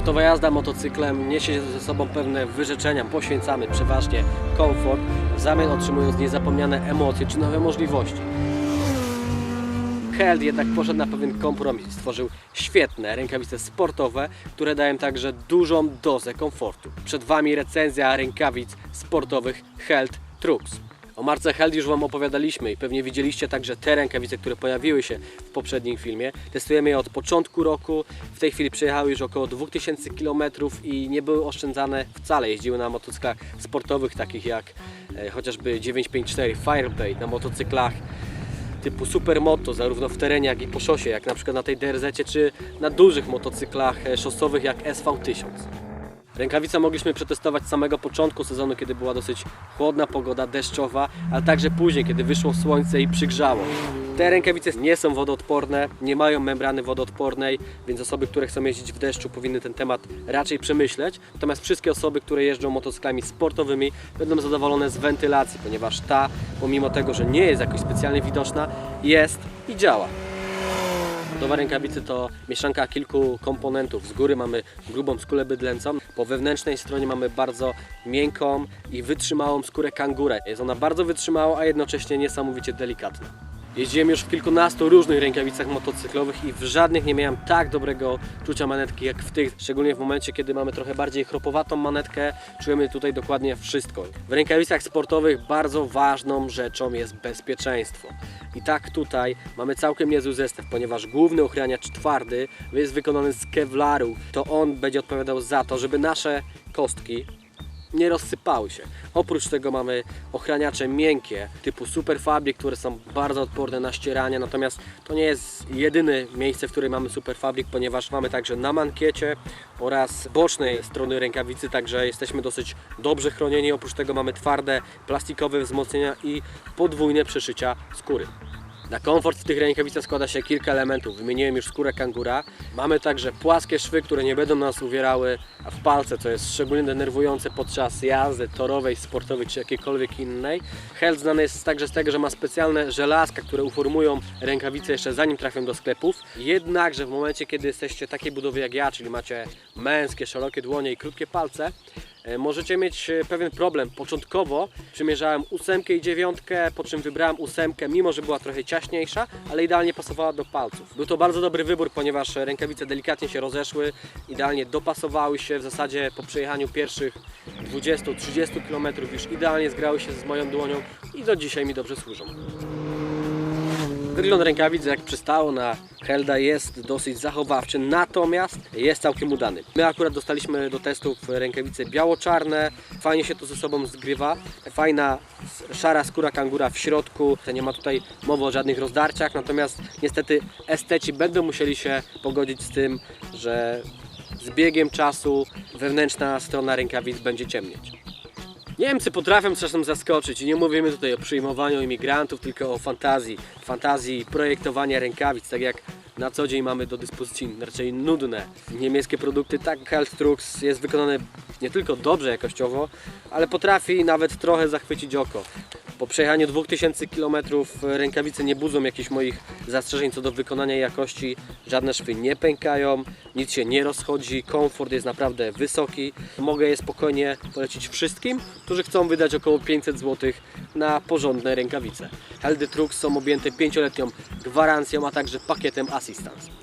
Sportowa jazda motocyklem niesie ze sobą pewne wyrzeczenia. Poświęcamy przeważnie komfort, w zamian otrzymując niezapomniane emocje czy nowe możliwości. Held jednak poszedł na pewien kompromis. Stworzył świetne rękawice sportowe, które dają także dużą dozę komfortu. Przed Wami recenzja rękawic sportowych Held Trux. O marce Held już Wam opowiadaliśmy i pewnie widzieliście także te rękawice, które pojawiły się w poprzednim filmie. Testujemy je od początku roku. W tej chwili przejechały już około 2000 km i nie były oszczędzane wcale. Jeździły na motocyklach sportowych takich jak e, chociażby 954 Firebait, na motocyklach typu supermoto, zarówno w terenie, jak i po szosie, jak na przykład na tej DRZ, czy na dużych motocyklach e, szosowych jak SV1000. Rękawice mogliśmy przetestować z samego początku sezonu, kiedy była dosyć chłodna pogoda, deszczowa, ale także później, kiedy wyszło słońce i przygrzało. Te rękawice nie są wodoodporne, nie mają membrany wodoodpornej, więc osoby, które chcą jeździć w deszczu powinny ten temat raczej przemyśleć. Natomiast wszystkie osoby, które jeżdżą motocyklami sportowymi będą zadowolone z wentylacji, ponieważ ta, pomimo tego, że nie jest jakoś specjalnie widoczna, jest i działa. Budowa rękawicy to mieszanka kilku komponentów. Z góry mamy grubą skórę bydlęcą, po wewnętrznej stronie mamy bardzo miękką i wytrzymałą skórę kangurę. Jest ona bardzo wytrzymała, a jednocześnie niesamowicie delikatna. Jeździłem już w kilkunastu różnych rękawicach motocyklowych i w żadnych nie miałem tak dobrego czucia manetki jak w tych. Szczególnie w momencie, kiedy mamy trochę bardziej chropowatą manetkę, czujemy tutaj dokładnie wszystko. W rękawicach sportowych bardzo ważną rzeczą jest bezpieczeństwo. I tak tutaj mamy całkiem niezły zestaw, ponieważ główny ochraniacz twardy jest wykonany z kevlaru. To on będzie odpowiadał za to, żeby nasze kostki nie rozsypały się. Oprócz tego mamy ochraniacze miękkie typu Superfabric, które są bardzo odporne na ścieranie, natomiast to nie jest jedyne miejsce, w którym mamy Superfabric, ponieważ mamy także na mankiecie oraz bocznej strony rękawicy, także jesteśmy dosyć dobrze chronieni. Oprócz tego mamy twarde plastikowe wzmocnienia i podwójne przeszycia skóry. Na komfort w tych rękawicach składa się kilka elementów. Wymieniłem już skórę kangura. Mamy także płaskie szwy, które nie będą nas uwierały w palce, co jest szczególnie denerwujące podczas jazdy torowej, sportowej czy jakiejkolwiek innej. Held znany jest także z tego, że ma specjalne żelazka, które uformują rękawice jeszcze zanim trafią do sklepów. Jednakże w momencie, kiedy jesteście takiej budowy jak ja, czyli macie męskie, szerokie dłonie i krótkie palce, Możecie mieć e, pewien problem. Początkowo przymierzałem ósemkę i dziewiątkę, po czym wybrałem ósemkę, mimo że była trochę ciaśniejsza, ale idealnie pasowała do palców. Był to bardzo dobry wybór, ponieważ rękawice delikatnie się rozeszły, idealnie dopasowały się. W zasadzie po przejechaniu pierwszych 20-30 km już idealnie zgrały się z moją dłonią i do dzisiaj mi dobrze służą. Wygląd rękawic, jak przystało na Helda, jest dosyć zachowawczy, natomiast jest całkiem udany. My akurat dostaliśmy do testów rękawice biało-czarne, fajnie się to ze sobą zgrywa. Fajna szara skóra kangura w środku, nie ma tutaj mowy o żadnych rozdarciach, natomiast niestety esteci będą musieli się pogodzić z tym, że z biegiem czasu wewnętrzna strona rękawic będzie ciemnieć. Niemcy potrafią czasem zaskoczyć i nie mówimy tutaj o przyjmowaniu imigrantów, tylko o fantazji. Fantazji projektowania rękawic, tak jak na co dzień mamy do dyspozycji raczej nudne niemieckie produkty. Tak Helstrux jest wykonany nie tylko dobrze jakościowo, ale potrafi nawet trochę zachwycić oko. Po przejechaniu 2000 km rękawice nie budzą jakichś moich zastrzeżeń co do wykonania jakości. Żadne szwy nie pękają, nic się nie rozchodzi, komfort jest naprawdę wysoki. Mogę je spokojnie polecić wszystkim, którzy chcą wydać około 500 zł na porządne rękawice. Heldy Trux są objęte 5-letnią gwarancją, a także pakietem Assistance.